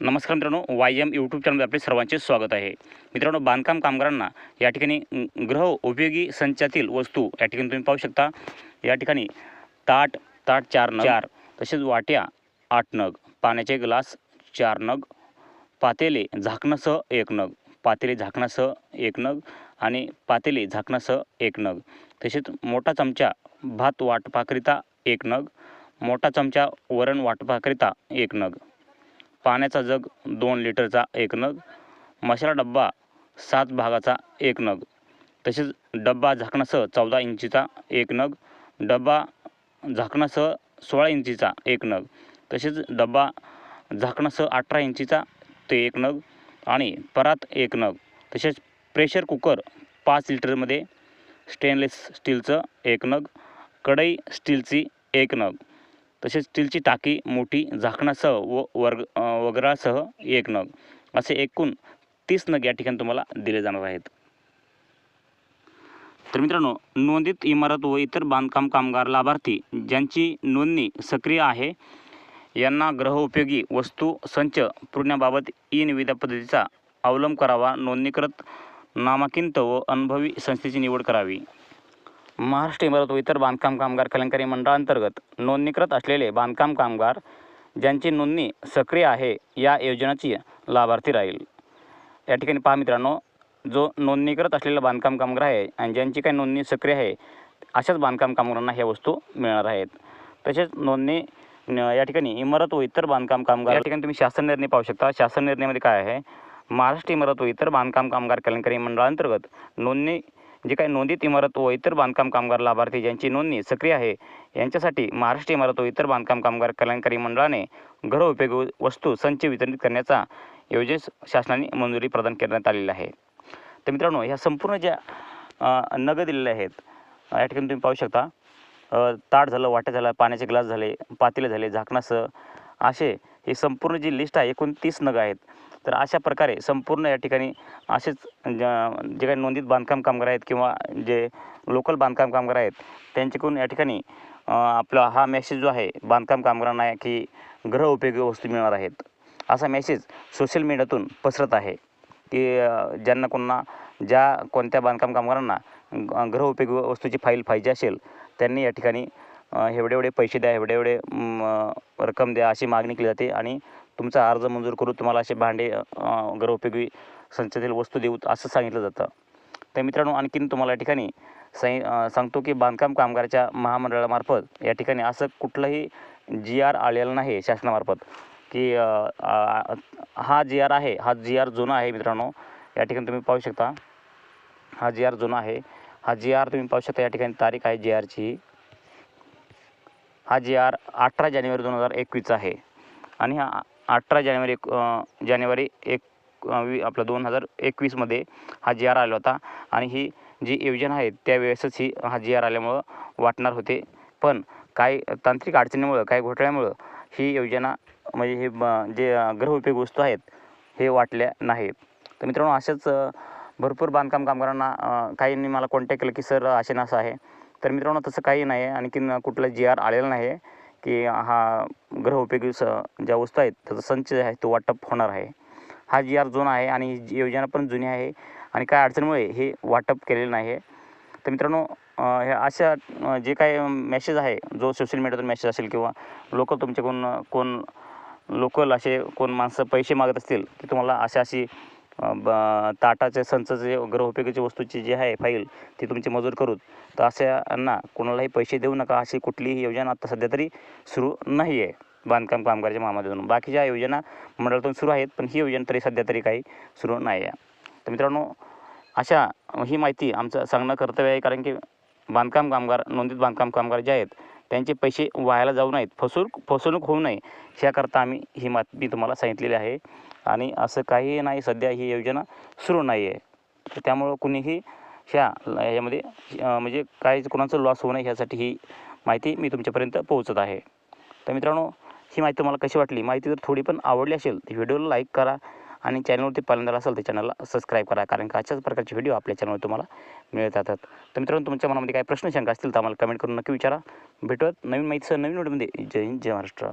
नमस्कार मित्रांनो Y M YouTube चॅनलमध्ये आपले सर्वांचे स्वागत आहे. मित्रांनो बांधकाम कामगारांना या ठिकाणी ग्रह उपयोगी संचातील वस्तू या ठिकाणी तुम्ही पाहू शकता. या ठिकाणी ताट ताट चार नग चार तसेच वाट्या आठ नग पाण्याचे ग्लास चार नग पातेले झाकणासह एक नग पातेले झाकणासह एक नग आणि पातेले झाकणासह एक नग. तसेच मोठा चमचा भात वाटपाकरिता एक नग मोठा चमचा वरण वाटपाकरिता एक नग. पाण्याचा जग दोन लिटरचा एक नग मसाला डब्बा सात भागाचा एक नग तसेच डब्बा झाकणासह चौदा इंचीचा एक नग डब्बा झाकणासह सोळा इंचीचा एक नग तसेच डब्बा झाकणासह अठरा इंचीचा ते एक नग आणि परात एक नग तसेच प्रेशर कुकर पाच लिटरमध्ये स्टेनलेस स्टीलचं एक नग कढई स्टीलची एक नग. तसेच स्टीलची टाकी मोठी झाकणासह व वर्ग वगरासह एक नग. असे एकूण तीस नग या ठिकाणी तुम्हाला दिले जाणार आहेत. तर मित्रांनो नोंदित इमारत व इतर बांधकाम कामगार लाभार्थी ज्यांची नोंदणी सक्रिय आहे यांना गृहोपयोगी वस्तू संच पुरण्याबाबत ई निविदा पद्धतीचा अवलंब करावा नोंदणीकृत नामांकित व अनुभवी संस्थेची निवड करावी. महाराष्ट्र इमारत व इतर बांधकाम कामगार कल्याणकारी मंडळांतर्गत नोंदणीकृत असलेले बांधकाम कामगार ज्यांची नोंदणी सक्रिय आहे या योजनेची लाभार्थी राहील. या ठिकाणी पहा मित्रांनो जो नोंदणीकृत असलेला बांधकाम कामगार आहे आणि ज्यांची काही नोंदणी सक्रिय आहे अशाच बांधकाम कामगारांना ह्या वस्तू मिळणार आहेत. तसेच नोंदणी या ठिकाणी इमारत व इतर बांधकाम कामगार या ठिकाणी तुम्ही शासन निर्णय पाहू शकता. शासन निर्णयामध्ये काय आहे? महाराष्ट्र इमारत व इतर बांधकाम कामगार कल्याणकारी मंडळांतर्गत नोंदणी जे काही नोंदीत इमारत व इतर बांधकाम कामगार लाभार्थी ज्यांची नोंदणी सक्रिय आहे यांच्यासाठी महाराष्ट्र इमारत व इतर बांधकाम कामगार कल्याणकारी मंडळाने घरउपयोगी वस्तू संच वितरित करण्याचा योजनेस शासनाने मंजुरी प्रदान करण्यात आलेली आहे. तर मित्रांनो ह्या संपूर्ण ज्या नगं नग दिलेल्या आहेत या ठिकाणी तुम्ही पाहू शकता ताट झालं वाट्या झालं पाण्याचे ग्लास झाले पातेले झाले झाकणासह असे ही संपूर्ण जी लिस्ट आहे एकूण तीस नग आहेत. तर अशा प्रकारे संपूर्ण या ठिकाणी असेच ज्या- जे काही नोंदीत बांधकाम कामगार आहेत किंवा जे लोकल बांधकाम कामगार आहेत त्यांच्याकडून या ठिकाणी आपला हा मेसेज जो आहे बांधकाम कामगारांना आहे की ग्रह उपयोगी वस्तू मिळणार आहेत. असा मेसेज सोशल मीडियातून पसरत आहे की ज्यांना कोणा ज्या कोणत्या बांधकाम कामगारांना ग- उपयोगी वस्तूची फाईल पाहिजे असेल त्यांनी या ठिकाणी एवढे एवढे पैसे द्या एवढे एवढे रक्कम द्या अशी मागणी केली जाते आणि तुमचा अर्ज मंजूर करून तुम्हाला असे भांडे घरोपयोगी गृहोपयोगी संचातील वस्तू देऊ असं सांगितलं जातं. तर मित्रांनो आणखीन तुम्हाला या ठिकाणी सांग सांगतो की बांधकाम कामगाराच्या महामंडळामार्फत या ठिकाणी असं कुठलंही जी आर आलेलं नाही शासनामार्फत की हा जी आर आहे हा जी आर जुना आहे मित्रांनो या ठिकाणी तुम्ही पाहू शकता. हा जी आर जुना आहे हा जी आर तुम्ही पाहू शकता या ठिकाणी तारीख आहे जी आरची. हा जी आर अठरा जानेवारी दोन हजार एकवीसचा आहे. आणि हा अठरा जानेवारी एक जानेवारी एक वी आपलं दोन हजार एकवीसमध्ये हा जी आर आला होता. आणि ही जी योजना आहे त्यावेळेसच ही हा जी आर आल्यामुळं वाटणार होते. पण काही तांत्रिक अडचणीमुळं काही घोटाळ्यामुळं ही योजना म्हणजे हे ब- जे गृहउपयोग वस्तू आहेत हे वाटल्या नाहीत. तर मित्रांनो अशाच भरपूर बांधकाम कामगारांना काहींनी मला कॉन्टॅक्ट केलं की सर असे ना असं आहे. तर मित्रांनो तसं काही नाही आहे आणखीन कुठलं जी आर आलेलं नाही आहे की हा गृहोपयोगी स ज्या वस्तू आहेत त्याचा संच आहे तो वाटप होणार आहे. हा जी आर जुना आहे आणि ही जी योजना पण जुनी आहे आणि काय अडचणीमुळे हे वाटप केलेलं नाही आहे. तर मित्रांनो हे ह्या अशा जे काही मेसेज आहे जो सोशल मीडियातून मेसेज असेल किंवा लोक तुमच्याकडून कोण लोकल असे कोण माणसं पैसे मागत असतील की तुम्हाला अशा अशी ताटाचे संचचे गृहोपयोगीची वस्तूची जी आहे फाईल ती तुमची मजूर करू. तर अशांना कोणालाही पैसे देऊ नका अशी कुठलीही योजना आता सध्या तरी सुरू नाही आहे बांधकाम कामगाराच्या महामंडळातून बाकीच्या योजना मंडळातून सुरू आहेत पण ही योजना तरी सध्या तरी काही सुरू नाही आहे तर मित्रांनो अशा ही माहिती आमचं सांगणं कर्तव्य आहे कारण की बांधकाम कामगार नोंदीत बांधकाम कामगार जे आहेत त्यांचे पैसे वायाला जाऊ नयेत. फसवणूक फसवणूक होऊ नये याकरता आम्ही ही बातमी तुम्हाला सांगितलेली आहे. आणि असं काही नाही सध्या ही योजना सुरू नाही आहे तर त्यामुळं कुणीही ह्या ह्यामध्ये म्हणजे काही कोणाचं लॉस होऊ नये ह्यासाठी ही माहिती मी तुमच्यापर्यंत पोहोचत आहे. तर मित्रांनो ही माहिती तुम्हाला कशी वाटली? माहिती जर थोडी पण आवडली असेल तर व्हिडिओला लाईक करा आणि चॅनलवरती पहिल्यांदा असेल तर चॅनलला सबस्क्राईब करा कारण का अशाच प्रकारचे व्हिडिओ आपल्या चॅनलवर तुम्हाला मिळत राहतात तर मित्रांनो तुमच्या मनामध्ये काही प्रश्न शंका असतील तर आम्हाला कमेंट करून नक्की विचारा. भेटत नवीन माहितीसह नवीन व्हिडिओमध्ये. जय हिंद जय महाराष्ट्र.